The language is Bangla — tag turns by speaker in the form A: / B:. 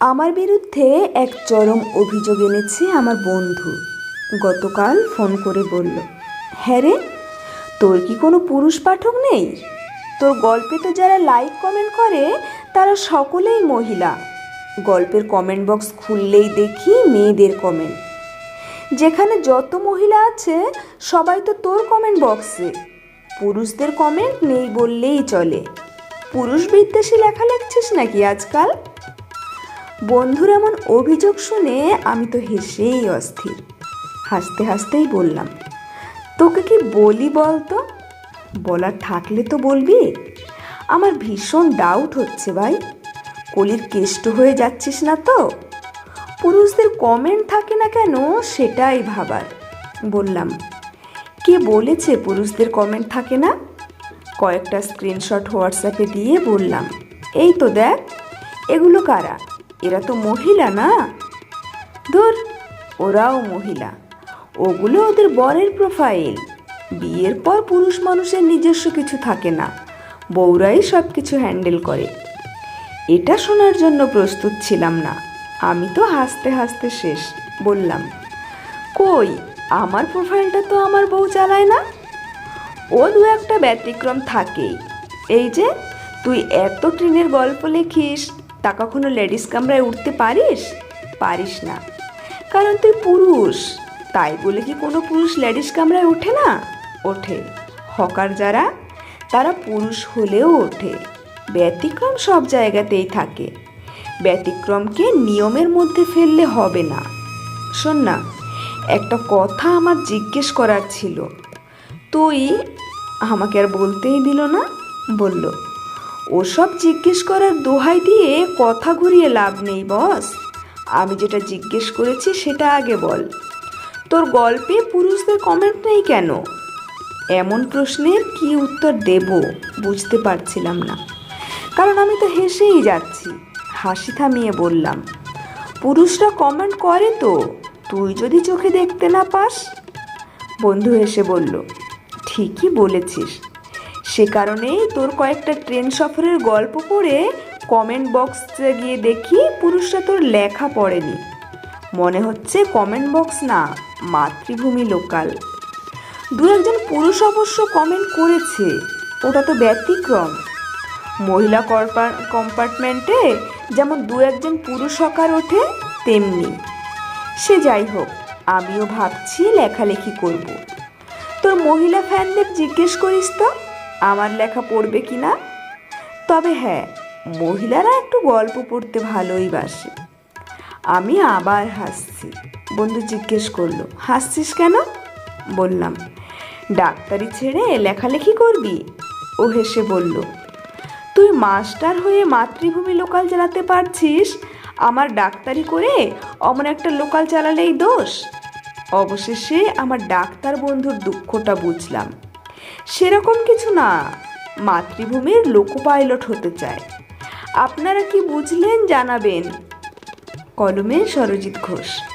A: আমার বিরুদ্ধে এক চরম অভিযোগ এনেছে আমার বন্ধু। গতকাল ফোন করে বলল হ্যাঁ রে, তোর কি কোনো পুরুষ পাঠক নেই? তোর গল্পে তো যারা লাইক কমেন্ট করে, তারা সকলেই মহিলা। গল্পের কমেন্ট বক্স খুললেই দেখি মেয়েদের কমেন্ট যেখানে যত মহিলা আছে, সবাই তো তোর কমেন্ট বক্সে পুরুষদের কমেন্ট নেই বললেই চলে। পুরুষ বিদ্বেষী লেখা লিখছিস নাকি আজকাল? বন্ধুর এমন অভিযোগ শুনে আমি তো হেসেই অস্থির। হাসতে হাসতেই বললাম, তোকে কি বলি বলতো? বলার থাকলে তো বলবি। আমার ভীষণ ডাউট হচ্ছে ভাই। কলির কেষ্ট হয়ে যাচ্ছিস না তো? পুরুষদের কমেন্ট থাকে না কেন সেটাই ভাবার। বললাম, কে বলেছে পুরুষদের কমেন্ট থাকে না? কয়েকটা স্ক্রিনশট হোয়াটসঅ্যাপে দিয়ে বললাম, এই তো দেখ, এগুলো কারা? এরা তো মহিলা না? ধর, ওরাও মহিলা। ওগুলো ওদের বরের প্রোফাইল বিয়ের পর পুরুষ মানুষের নিজস্ব কিছু থাকে না। বউরাই সব কিছু হ্যান্ডেল করে। এটা শোনার জন্য প্রস্তুত ছিলাম না। আমি তো হাসতে হাসতে শেষ, বললাম, কই, আমার প্রোফাইলটা তো আমার বউ চালায় না? ও দু একটা ব্যতিক্রম থাকেই। এই যে, তুই এত ট্রেনের গল্প লেখিস তা কখনো লেডিস কামরায় উঠতে পারিস? পারিস না। কারণ তুই পুরুষ। তাই বলে কি কোনো পুরুষ লেডিস কামরায় ওঠে না? ওঠে। হকার যারা, তারা পুরুষ হলেও ওঠে। ব্যতিক্রম সব জায়গাতেই থাকে। ব্যতিক্রমকে নিয়মের মধ্যে ফেললে হবে না। শোন না, একটা কথা আমার জিজ্ঞেস করার ছিল। তুই আমাকে আর বলতেই দিল না? বলল ওসব জিজ্ঞেস করার দোহাই দিয়ে কথা ঘুরিয়ে লাভ নেই, বস। আমি যেটা জিজ্ঞেস করেছি সেটা আগে বল। তোর গল্পে পুরুষদের কমেন্ট নেই কেন? এমন প্রশ্নের কি উত্তর দেব বুঝতে পারছিলাম না। কারণ আমি তো হেসেই যাচ্ছি, হাসি থামিয়ে বললাম, পুরুষরা কমেন্ট করে তো, তুই যদি চোখে দেখতে না পাস? বন্ধু হেসে বলল, ঠিকই বলেছিস সে কারণেই তোর কয়েকটা ট্রেন সফরের গল্প পড়ে কমেন্ট বক্সে গিয়ে দেখি পুরুষরা তোর লেখা পড়েনি। মনে হচ্ছে কমেন্ট বক্স না, মাতৃভূমি লোকাল দু একজন পুরুষ অবশ্য কমেন্ট করেছে, ওটা তো ব্যতিক্রম। মহিলা কম্পার্টমেন্টে যেমন দু একজন পুরুষ হকার ওঠে, তেমনি। সে যাই হোক, আমিও ভাবছি লেখালেখি করব। তোর মহিলা ফ্যানদের জিজ্ঞেস করিস তো। আমার লেখা পড়বে কি না? তবে হ্যাঁ মহিলারা একটু গল্প পড়তে ভালোই বাসে। আমি আবার হাসছি। বন্ধু জিজ্ঞেস করল, হাসছিস কেন? বললাম, ডাক্তারি ছেড়ে লেখালেখি করবি? ও হেসে বলল, তুই মাস্টার হয়ে মাতৃভূমি লোকাল চালাতে পারছিস? আমার ডাক্তারি করে অমন একটা লোকাল চালালেই দোষ? অবশেষে আমার ডাক্তার বন্ধুর দুঃখটা বুঝলাম। সেরকম কিছু না। মাতৃভূমির লোকো পাইলট হতে চায়। আপনারা কি বুঝলেন জানাবেন। কলমে সরজিৎ ঘোষ।